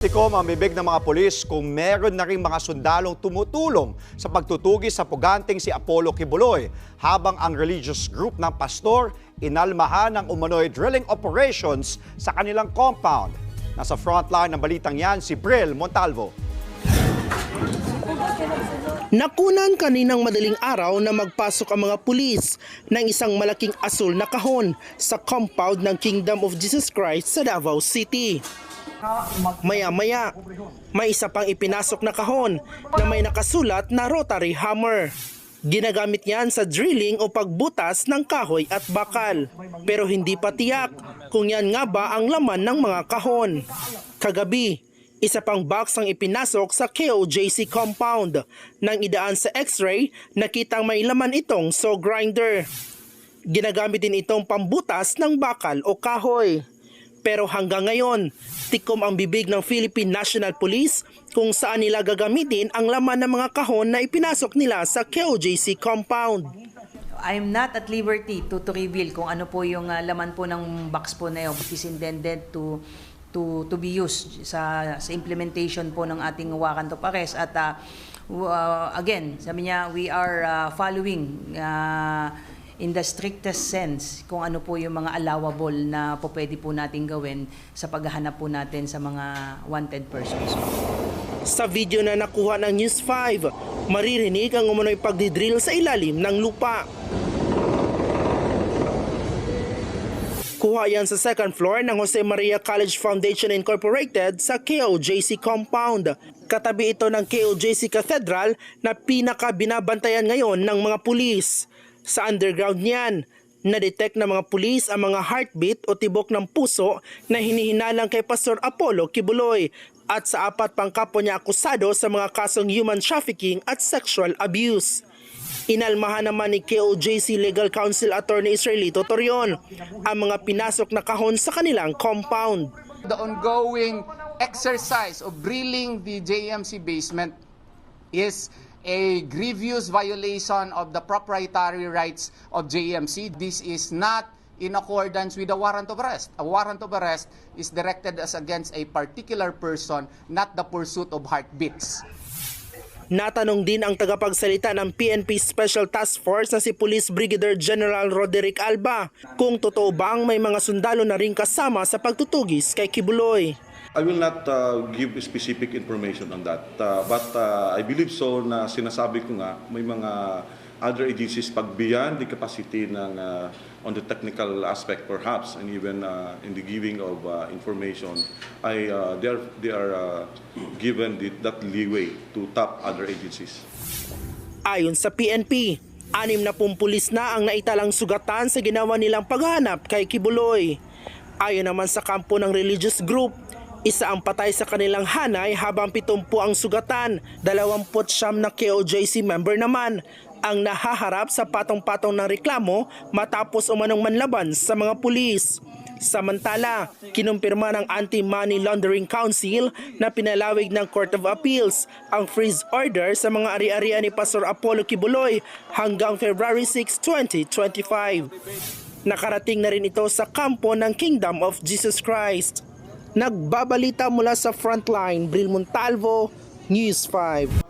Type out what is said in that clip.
Tikom ang bibig ng mga polis kung meron na rin mga sundalong tumutulong sa pagtutugis sa puganting si Apollo Kibuloy habang ang religious group ng pastor inalmahan ng umano'y drilling operations sa kanilang compound. Nasa frontline ng balitang yan si Bril Montalvo. Nakunan kaninang madaling araw na magpasok ang mga pulis ng isang malaking asul na kahon sa compound ng Kingdom of Jesus Christ sa Davao City. Maya-maya, may isa pang ipinasok na kahon na may nakasulat na rotary hammer. Ginagamit yan sa drilling o pagbutas ng kahoy at bakal. Pero hindi pa tiyak kung yan nga ba ang laman ng mga kahon. Kagabi, isa pang box ang ipinasok sa KOJC compound. Nang idaan sa x-ray, nakitang may laman itong saw grinder. Ginagamit din itong pambutas ng bakal o kahoy. Pero hanggang ngayon, tikom ang bibig ng Philippine National Police kung saan nila gagamitin ang laman ng mga kahon na ipinasok nila sa KOJC compound. I'm not at liberty to, to reveal kung ano po yung ah, laman po ng box po na yun. It is intended to to to be used sa sa implementation po ng ating wakan to pares at w- ah, again sabi niya we are ah, following ah, in the strictest sense kung ano po yung mga allowable na po pwede po nating gawin sa paghahanap po natin sa mga wanted persons. Sa video na nakuha ng News 5, maririnig ang umano'y pagdidrill sa ilalim ng lupa. Kuha yan sa second floor ng Jose Maria College Foundation Incorporated sa KOJC compound. Katabi ito ng KOJC Cathedral na pinaka binabantayan ngayon ng mga pulis. Sa underground niyan, na-detect ng mga pulis ang mga heartbeat o tibok ng puso na hinihinalang kay Pastor Apollo Kibuloy at sa apat pang kapwa niya akusado sa mga kasong human trafficking at sexual abuse. Inalmahan naman ni KOJC Legal Counsel Attorney Israelito Torion ang mga pinasok na kahon sa kanilang compound. The ongoing exercise of drilling the JMC basement is a grievous violation of the proprietary rights of JMC. This is not in accordance with the warrant of arrest. A warrant of arrest is directed as against a particular person, not the pursuit of heartbeats. Natanong din ang tagapagsalita ng PNP Special Task Force na si Police Brigadier General Roderick Alba kung totoo bang may mga sundalo na rin kasama sa pagtutugis kay Kibuloy. I will not uh, give specific information on that. Uh, but uh, I believe so na sinasabi ko nga may mga other agencies pag beyond the capacity ng uh, on the technical aspect perhaps and even uh, in the giving of uh, information I uh, they are they are uh, given the, that leeway to tap other agencies. Ayon sa PNP, anim na pulis na ang naitalang sugatan sa ginawa nilang paghahanap kay Kibuloy. Ayon naman sa kampo ng religious group, isa ang patay sa kanilang hanay habang pitumpu ang sugatan, 29 na KOJC member naman ang nahaharap sa patong-patong ng reklamo matapos umanong manlaban sa mga pulis. Samantala, kinumpirma ng Anti-Money Laundering Council na pinalawig ng Court of Appeals ang freeze order sa mga ari-arian ni Pastor Apollo Kibuloy hanggang February 6, 2025. Nakarating na rin ito sa kampo ng Kingdom of Jesus Christ. Nagbabalita mula sa Frontline, Bril Montalvo, News 5.